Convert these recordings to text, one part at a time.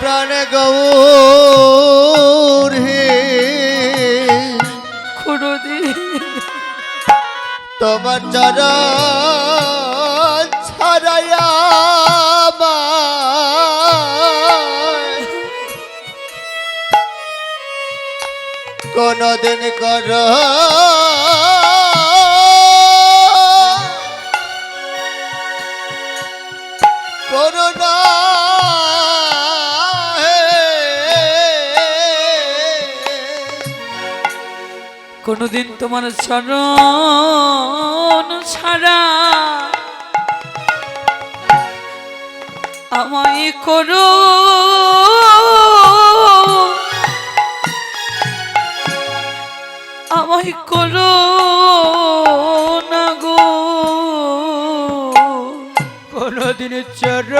প্রাণ গৌর হে। কোনোদিন তোমার চরণ ছাড়াইয়া আমায়। কোনদিন কর কোনোদিন তোমার চরণ ছাড়া আমায় করো। আমায় করো না গো। কোনদিন চর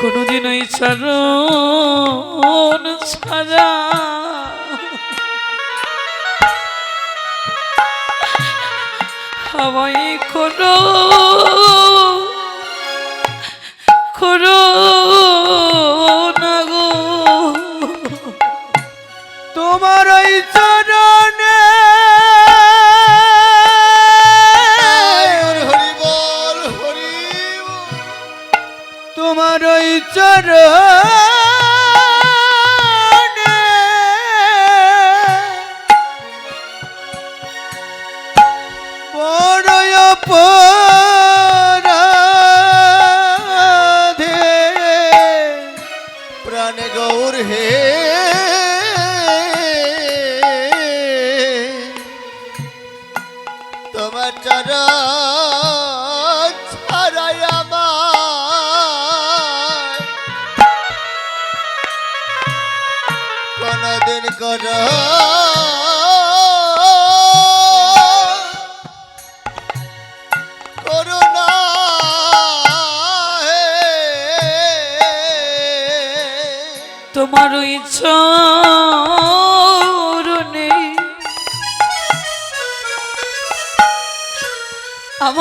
কোনদিন ওই চরণ ছাড়া। হাওয়াই করো করো না গো। তোমার ওই চরণে তোমার চরণ ছাড়াই আমায়। কোনদিন কর। তোমার ওই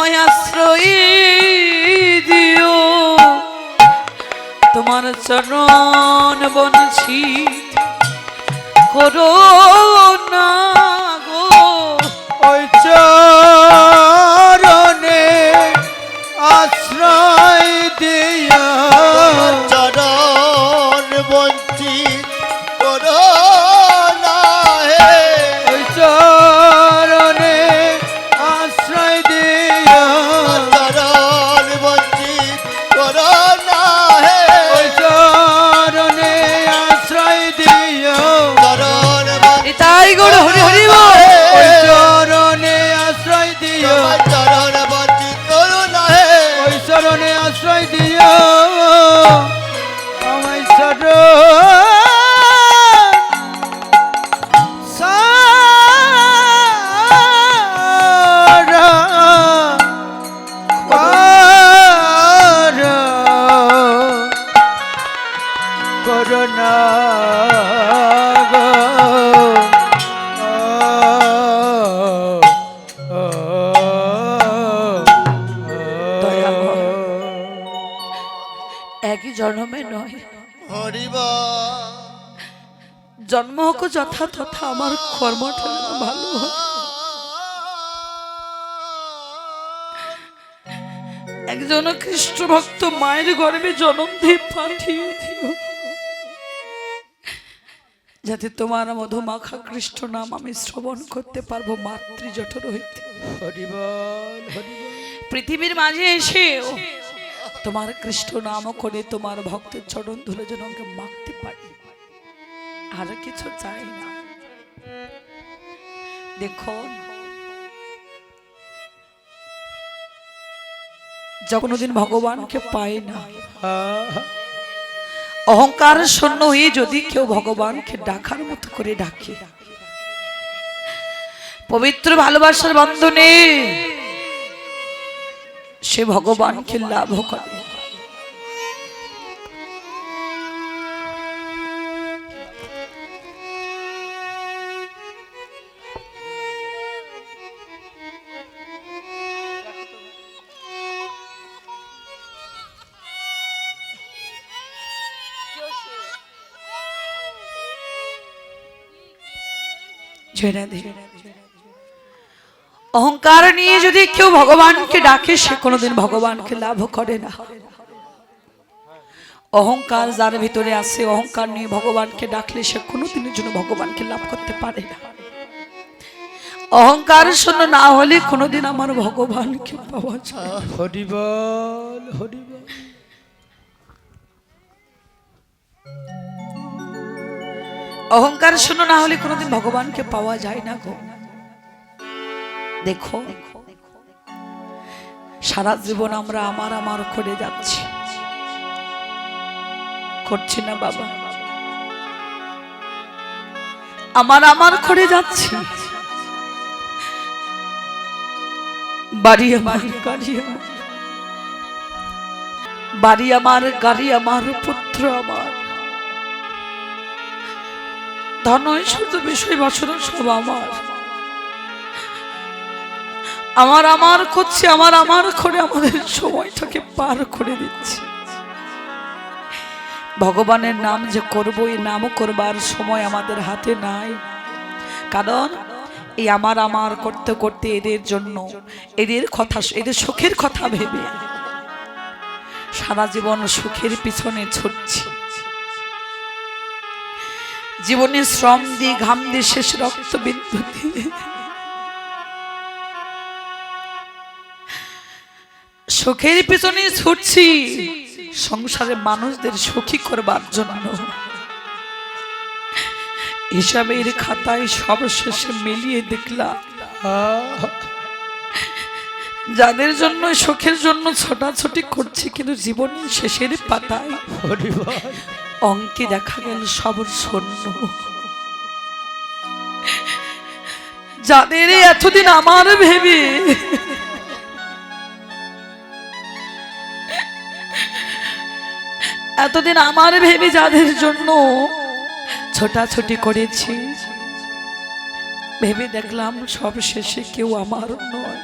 আমায় আশ্রয় দিও। তোমার চরণ বনছি করো না। একই জন্মে নয়। হরিবা। জন্ম হোক যথা তথা আমার কর্মটা ভালো। একজন খ্রিস্ট ভক্ত মায়ের গর্ভে জন্ম দিয়ে পাঠিয়ে দিও। যাতে তোমার মধুমাখা কৃষ্ণ নাম আমি শ্রবণ করতে পারব মাতৃ জঠর হইতে পৃথিবীর মাঝে এসেও তোমার কৃষ্ণ নাম করে তোমার ভক্তের চরণ ধুলে যেন আমাকে মাখতে পারি। আর কিছু চাই না। দেখুন যখন দিন ভগবানকে পাই না, অহংকার শূন্য হয়ে যদি কেউ ভগবানকে ডাকার মতো করে ডাকে। পবিত্র ভালোবাসার বন্ধনে সে ভগবানকে লাভ করে। ছেড়ে দে অহংকার নিয়ে যদি কেউ ভগবানকে ডাকে সে কোনোদিন ভগবানকে লাভ করে না। অহংকার যার ভিতরে আছে অহংকার নিয়ে ভগবানকে ডাকলে সে কোনোদিনের জন্য ভগবানকে লাভ করতে পারে না। অহংকার শূন্য না হলে কোনোদিন আমার ভগবানকে পাওয়া যায় না। হরিবল হরিবল অহংকার শূন্য না হলে কোনোদিন ভগবানকে পাওয়া যায় না গো। দেখো, সারা জীবন আমরা আমার আমার করে যাচ্ছি। করছি না বাবা। আমার আমার করে যাচ্ছি। বাড়ি আমার, গাড়ি আমার। বাড়ি আমার, গাড়ি আমার, পুত্র আমার। ধন ঐশ্বর্য বিষয় বাসনা সব আমার। আমার আমার করছে, আমার আমার করে আমাদের সময়টাকে পার করে দিচ্ছে। ভগবানের নাম যে করব, এই নামও করবার সময় আমাদের হাতে নাই। কারণ এই আমার আমার করতে করতে এদের জন্য, এদের কথা, এদের সুখের কথা ভেবে সারা জীবন সুখের পিছনে ছুটছি। জীবনে শ্রম দিয়ে ঘাম দিয়ে শেষ রক্ত বিন্দু দিয়ে সুখের পিছনে ছুটছি। সংসারে মানুষদের সুখী করবার জন্য। হিসাবের খাতায় সব শেষে মিলিয়ে দেখলাম, যাদের জন্য সুখের জন্য ছোটাছুটি করছি, কিন্তু জীবনের শেষের পাতায় অঙ্কে দেখা গেল সব শূন্য। যাদের এতদিন আমার ভেবে এতদিন আমার ভেবে যাদের জন্য ছোটাছুটি করেছি, ভেবে দেখলাম সব শেষে কেউ আমার নয়।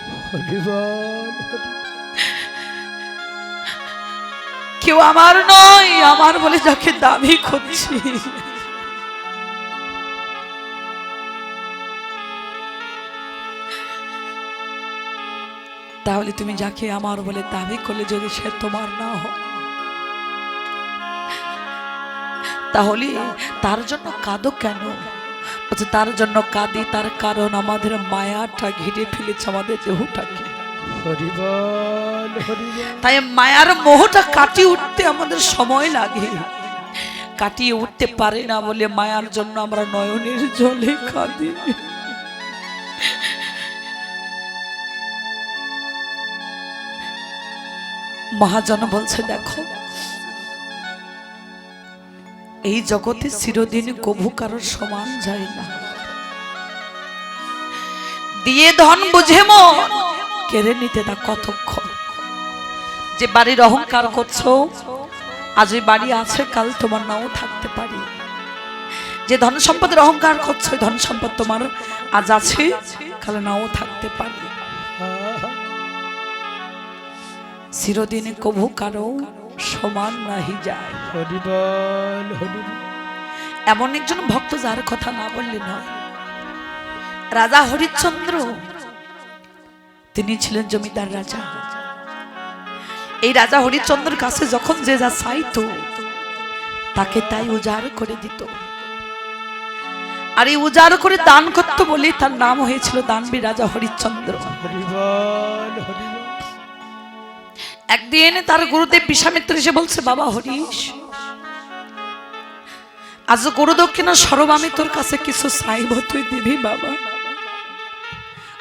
কেউ আমার নয়, আমার বলে যাকে দাবি করছি। তাহলে তুমি যাকে আমার বলে দাবি করলে যদি সে তোমার না হয় তাহলে তার জন্য কাঁদো কেন? বলছে তার জন্য কাঁদি তার কারণ আমাদের মায়াটা ঘিরে ফেলেছে আমাদের দেহটাকে। তাই মায়ার মোহটা কাটিয়ে উঠতে আমাদের সময় লাগে। কাটিয়ে উঠতে পারে না বলে মায়ার জন্য আমরা নয়নের জলে কাঁদি। মহাজন বলছে দেখো এই জগতে চিরদিন কভু কারোর সমান যায় না। দিয়ে ধন বুঝে মন কেড়ে নিতে তা কতক্ষণ যে বাড়ির অহংকার করছ, আজ এই বাড়ি আছে, কাল তোমার নাও থাকতে পারি। যে ধন সম্পদের অহংকার করছ, ওই ধন সম্পদ তোমার আজ আছে, কাল নাও থাকতে পারি। চিরদিনে কভু কারও সমান নাহি যায়। হরিবল হরিবল। এমন একজন ভক্ত যার কথা না বললে নয়। রাজা হরিশ্চন্দ্র তিনি ছিলেন জমিদার রাজা। এই রাজা হরিশ্চন্দ্রের কাছে যখন যে যা চাইতো তাকে তাই উজাড় করে দিত। আর এই উজাড় করে দান করতো বলে তার নাম হয়েছিল দানবী রাজা হরিবল। একদিন তার গুরুদেব বিশ্বামিত্র এসে বলছে, বাবা হরিশ, আজ গুরু দক্ষিণা সরব, আমি তোর কাছে কিছু চাইব, তুই দিবি বাবা?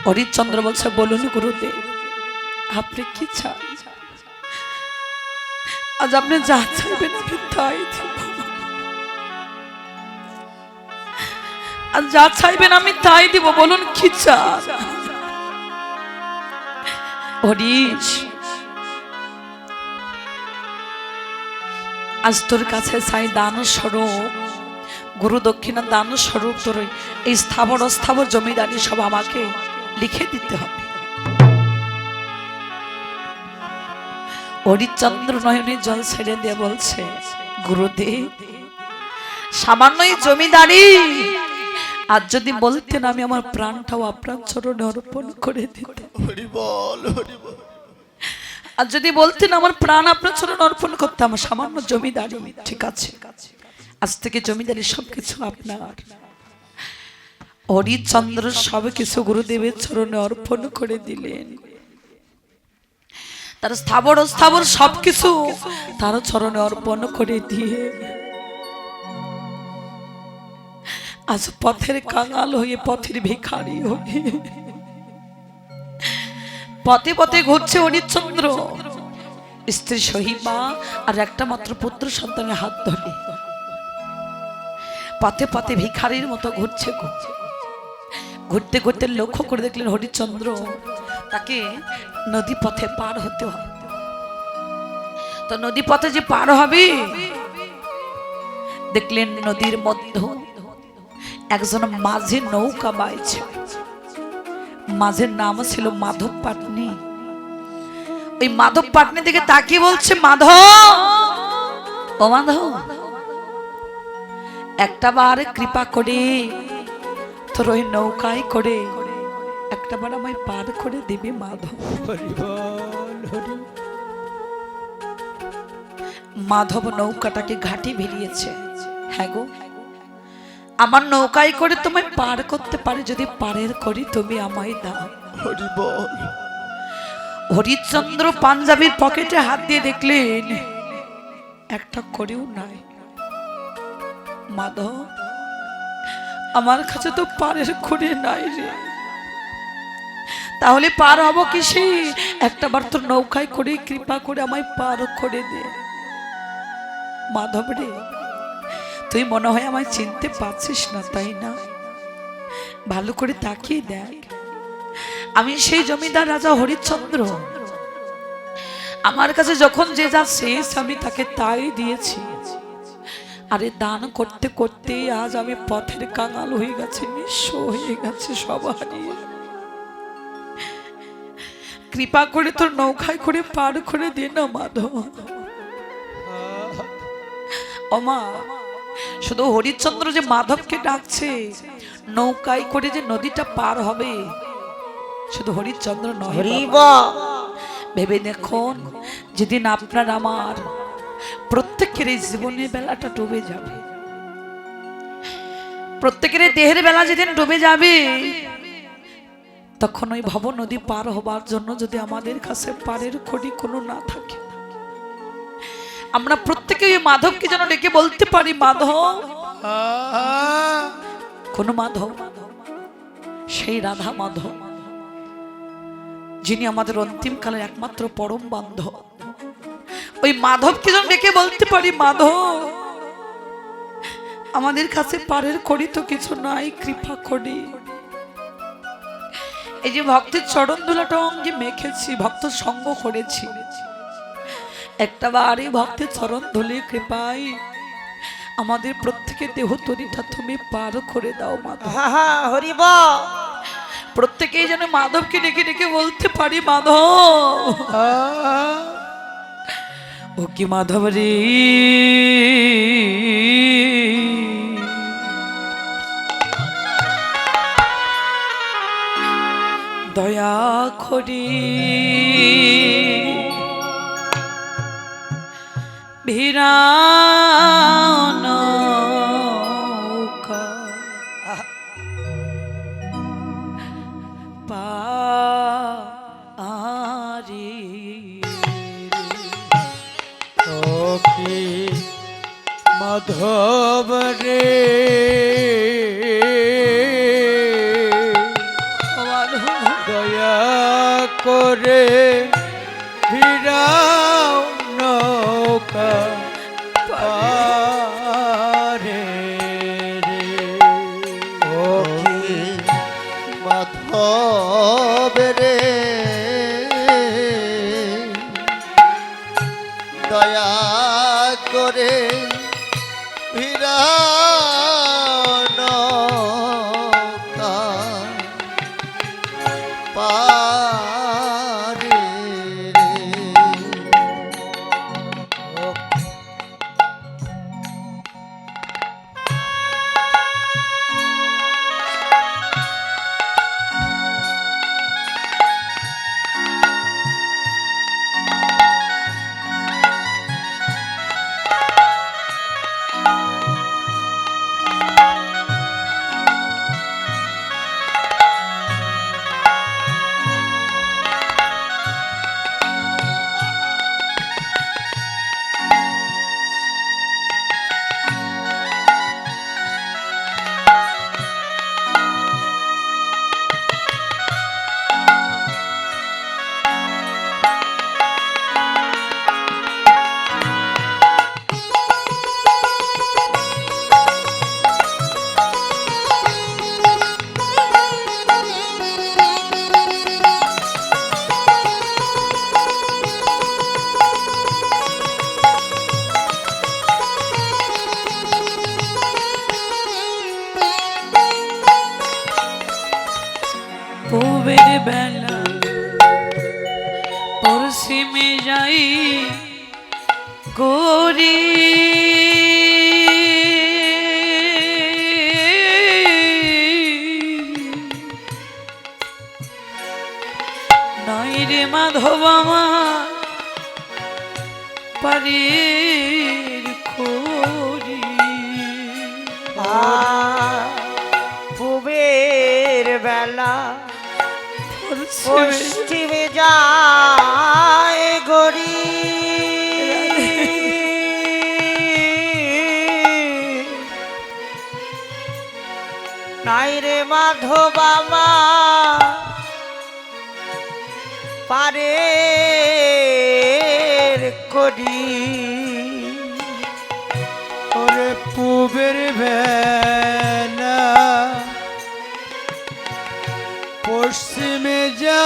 হরিচন্দ্র বলছে, বলুন গুরুদেব, আপনি কি চান? আজ আপনি যা চাইবেন তাই আর যা চাইবেন আমি তাই দিব, বলুন কি চান? হরিশ আজ তোর কাছে চাই দান স্বরূপ। গুরু দক্ষিণা দান স্বরূপ তোর এই স্থাবর অস্থাবর জমিদারি সব আমাকে লিখে দিতে হবে। হরিচন্দ্র নয়নে জল ছেড়ে দিয়ে বলছে, গুরুদেব সামান্য জমিদারি। আর যদি বলতেন আমি আমার প্রাণটাও আপনার চরণে অর্পণ করে দিতাম। হরি বল, হরি আর যদি বলতেন আমার প্রাণ আপনার চরণ অর্পণ করতাম সামান্য জমিদারি, ঠিক আছে। আজ থেকে জমিদারি সবকিছু আপনার। হরিচন্দ্র সব কিছু গুরুদেবের চরণে অর্পণ করে দিলেন। তার স্থাবর স্থাবর সবকিছু তার চরণে অর্পণ করে দিয়ে আজ পথের কাঙাল হয়ে পথের ভিখারি হয়ে পথে পথে ঘুরছে হরিশ্চন্দ্র স্ত্রী সহিমা আর একটা মাত্র পুত্র সন্তানের হাত ধরে। পথে পথে ভিখারির মতো ঘুরছে। ঘুরতে ঘুরতে লক্ষ্য করে দেখলেন হরিশ্চন্দ্র তাকে নদী পথে পার হতে হবে তো নদী পথে যে পার হবে, দেখলেন নদীর মধ্য একজন মাঝে নৌকা বাইছে। মাঝের নাম ছিল মাধব পাটনি। ওই মাধব পাটনি দিকে তাকিয়ে বলছে, মাধব! ও মাধব! একটা বার কৃপা করে, তোর ওই নৌকায় করে, একটা বার আমায় পার করে দিবি মাধব। মাধব নৌকাটাকে ঘাটে ভিড়িয়েছে। হ্যাঁ গো আমার নৌকায় করে তোমায় পার করতে পারে যদি পারের করি তুমি আমায় দাও। হরি বল। হরিশ্চন্দ্র পাঞ্জাবির পকেটে হাত দিয়ে দেখলেন একটা করেও নাই। মাধব আমার কাছে তো পারের করে নাই রে। তাহলে পার হব কি সে একটা বার তোর নৌকায় করে কৃপা করে আমায় পার করে দে। মাধব রে তুই মনে হয় আমায় চিনতে পারছিস না, তাই না? ভালো করে তাকিয়ে দেখ। আমি সেই জমিদার রাজা হরিশ্চন্দ্র। আমার কাছে যখন যে যা শেষ, আমি তাকে তাই দিয়েছি। আরে দান করতে করতে আজ আমি পথের কাঙাল হয়ে গেছে, নিঃস্ব হয়ে গেছে সব হারিয়ে কৃপা করে তোর নৌকায় করে পার করে দে না, মাধব। অমা শুধু হরিশ্চন্দ্র যে মাধবকে ডাকছে নৌকায় করে যে নদীটা পার হবে শুধু হরিশ্চন্দ্র নয় ভেবে দেখুন যেদিন আপনার আমার প্রত্যেকের এই জীবনের বেলাটা ডুবে যাবে। প্রত্যেকের দেহের বেলা যেদিন ডুবে যাবে তখন ওই ভব নদী পার হবার জন্য যদি আমাদের কাছে পারের খড়ি কোনো না থাকে আমরা প্রত্যেকে ওই মাধবকে যেন ডেকে বলতে পারি, মাধব। কোন মাধব? সেই রাধা মাধব, যিনি আমাদের অন্তিম কালের একমাত্র পরম বান্ধব। ওই মাধবকে যেন ডেকে বলতে পারি, মাধব, আমাদের কাছে পারের করি তো কিছু নাই, কৃপা করি এই যে ভক্তের চরণ ধুলাটা অঙ্গে মেখেছি, ভক্ত সঙ্গ করেছি। একটা বারই ভক্তের চরণ ধুলে কৃপাই আমাদের প্রত্যেকের দেহ তরিটা তুমি পার করে দাও মাধব। হরিব প্রত্যেকেই যেন মাধবকে ডেকে ডেকে বলতে পারি মাধব। ও কি মাধব রে? দয়া করি। ভিরান পরাণের খোরি পুবের বেলা পশ্চিমে যায় গরি নাই রে মাধবামা পারে করি। ওরে পুবের ভেনা পশ্চিমে যা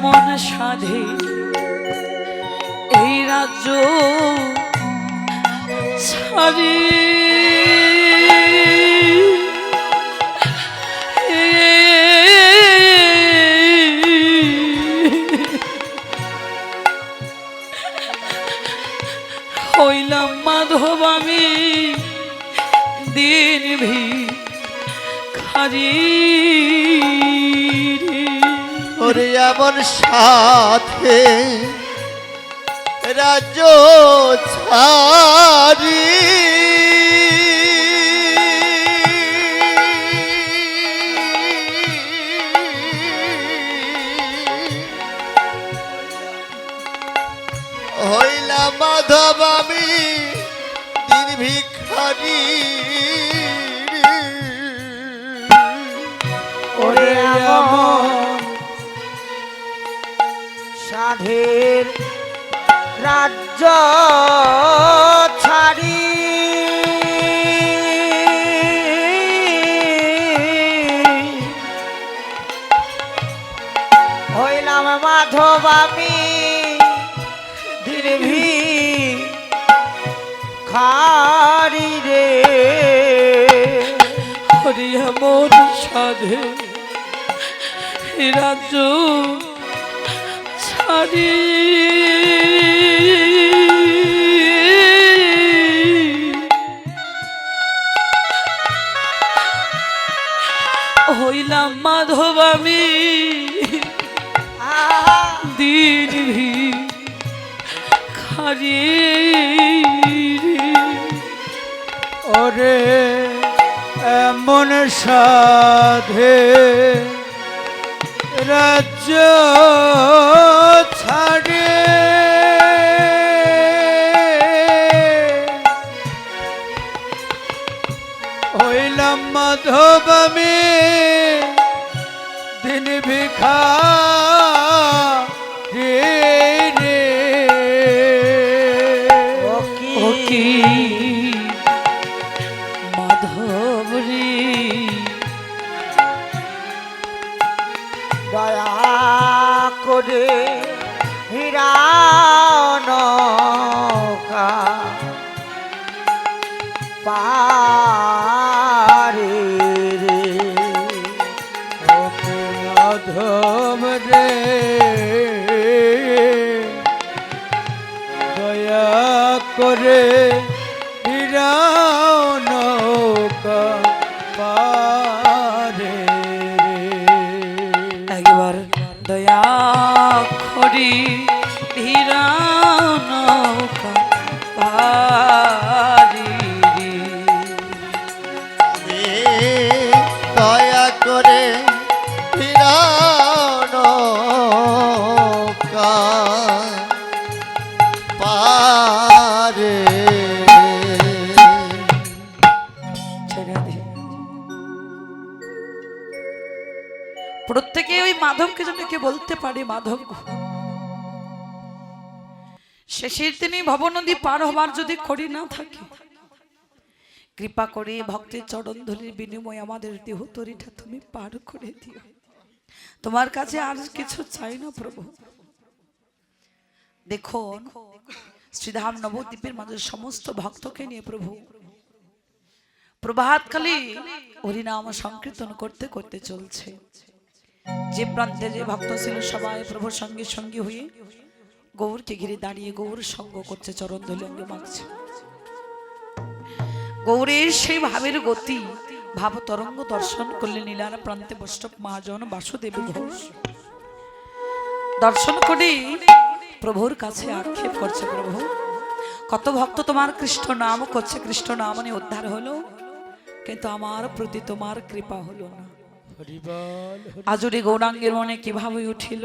কেমন সাধে? এই রাজ্য ছাড়ি। হইলাম মাধব আমি দিন ভি খারি। এমন সাথে রাজ্য ছাড়ি। হইলাম মাধব আমি দিন ভিখারি। ওরে এমন সাধের রাজ্য ছাড়ি। হইলাম মাধব আমি দিনভি খারি রে। হরিয়া মোর সাধে রাজ্য ছাড়ি হইলাম মাধব আমি। দিন খারি ওরে এমন সাধে রাজ্য ছাড়ে। হইলাম মাধব আমি দিন ভিখা করে হিরানকা পারে প্রত্যেকে ওই মাধবকে যেন কে বলতে পারে, মাধব শেষের দিনে ভব নদী পার হবার যদি করি না থাকে, কৃপা করে ভক্তের চরণ ধরির বিনিময়ে আমাদের দেহ তরিটা তুমি পার করে দিও। তোমার কাছে আর কিছু চাই না প্রভু। দেখুন, শ্রীধাম নবদ্বীপের মাঝে সমস্ত ভক্তকে নিয়ে প্রভু প্রভাতকালে হরিনাম সংকীর্তন করতে করতে চলছে। যে প্রান্তে যে ভক্ত ছিল সবাই প্রভুর সঙ্গে সঙ্গী হয়ে গৌরকে ঘিরে দাঁড়িয়ে গৌর সঙ্গ করছে, চরণ অঙ্গে মাগছে গৌরের সেই ভাবের গতি, ভাব তরঙ্গ দর্শন করলে নীলার প্রান্তে বৈষ্ণব মহাজন বাসুদেব ঘোষ। দর্শন করে প্রভুর কাছে আক্ষেপ করছে, প্রভু, কত ভক্ত তোমার কৃষ্ণ নাম করছে? কৃষ্ণ নাম উদ্ধার হলো। কিন্তু আমার প্রতি তোমার কৃপা হলো না। আজুরি গৌরাঙ্গের মনে কীভাবে উঠিল?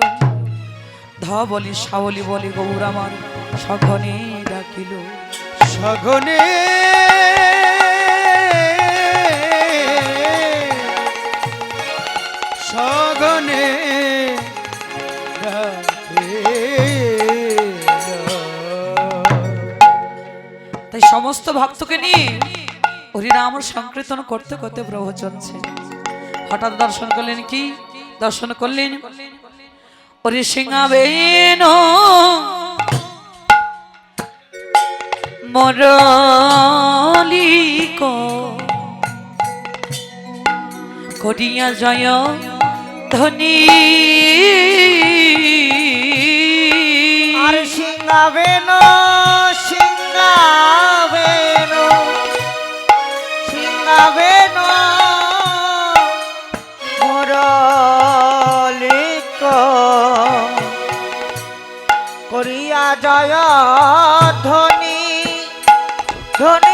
ধ বলি সাবলি বলি গৌর আমার সঘনে ডাকিল। সঘনে সঘনে তাই সমস্ত ভক্তকে নিয়ে হরিনাম সংকীর্তন করতে করতে প্রভু চলছে। হঠাৎ দর্শন করলেন কি? দর্শন করলেন হরি সিংহাবেন মোর মরলিক করিয়া জয় ধনী। আর সিংহাবেন সিংহাবেন সিংহাবেন মরলিক করিয়া জয় ধনী ধনী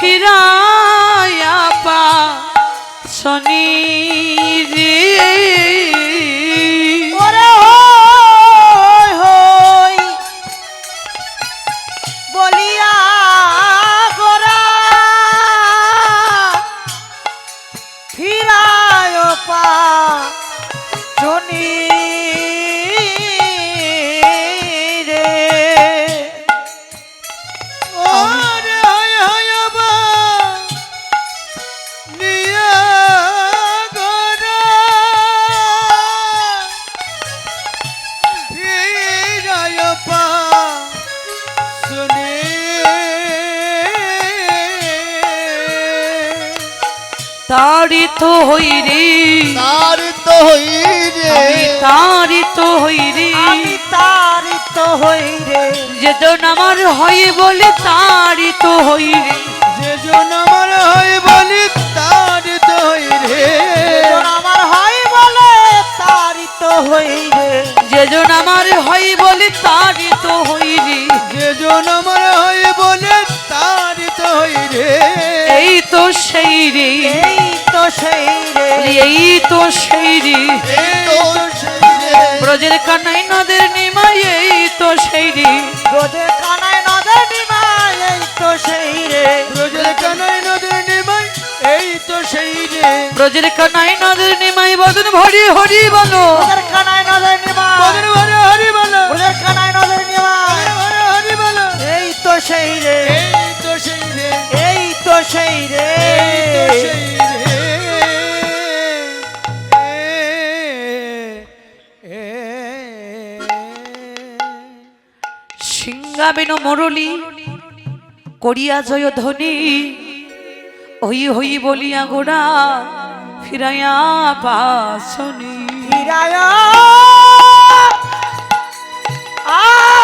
ফিরায়া পা শনি তারি তো হই রে। তার তো হই রে। আমি তারি তো হই রে। তারিত হই রে। যেজন আমার হয় বলে তারি তো হই রে। যে জন আমার হয় বলি তার দই রে। আমার হয় বলে তারিত হই রে। যেজন আমার হয় বলে তারি তো হই রে। যে জন আমার তো সেই রে। এই তো সেই রে। এই তো সেই রে। ব্রজের কানাই নদের নিমাই এই তো সেই রে। রোজে কানায় নদের ডিমা এই তো সেই রে। রোজের কানাই নদীর নিমাই এই তো সেই রে। ব্রজের কানাই নদের নিমাই বদন ভরি হরি বলো। রোজের কানায় নদের ডিমা বদন ভরে হরি বলো। রোজের কানায় নদের বদন হরি বলো। এই তো সেই রে। সেই রে। সিংহাবেন মুরলি করিয়া জয় ধনী হই হই বলিয়া গোড়া ফিরাইয়া পাশনি ফিরায় আ